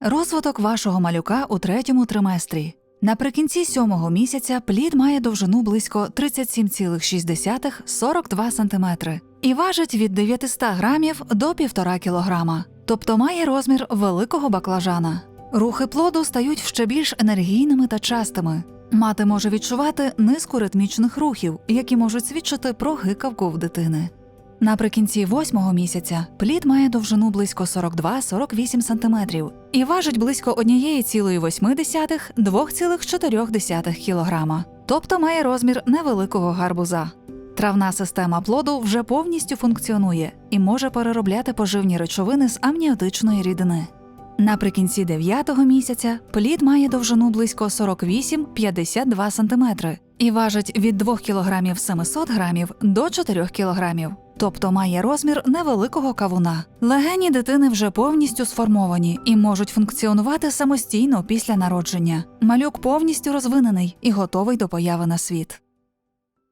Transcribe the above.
Розвиток вашого малюка у третьому триместрі. Наприкінці сьомого місяця плід має довжину близько 37,6-42 см і важить від 900 грамів до 1,5 кг, тобто має розмір великого баклажана. Рухи плоду стають ще більш енергійними та частими. Мати може відчувати низку ритмічних рухів, які можуть свідчити про гикавку в дитини. Наприкінці восьмого місяця плід має довжину близько 42-48 см і важить близько 1,8-2,4 кг, тобто має розмір невеликого гарбуза. Травна система плоду вже повністю функціонує і може переробляти поживні речовини з амніотичної рідини. Наприкінці дев'ятого місяця плід має довжину близько 48-52 см і важить від 2 кг 700 грамів до 4 кг, тобто має розмір невеликого кавуна. Легені дитини вже повністю сформовані і можуть функціонувати самостійно після народження. Малюк повністю розвинений і готовий до появи на світ.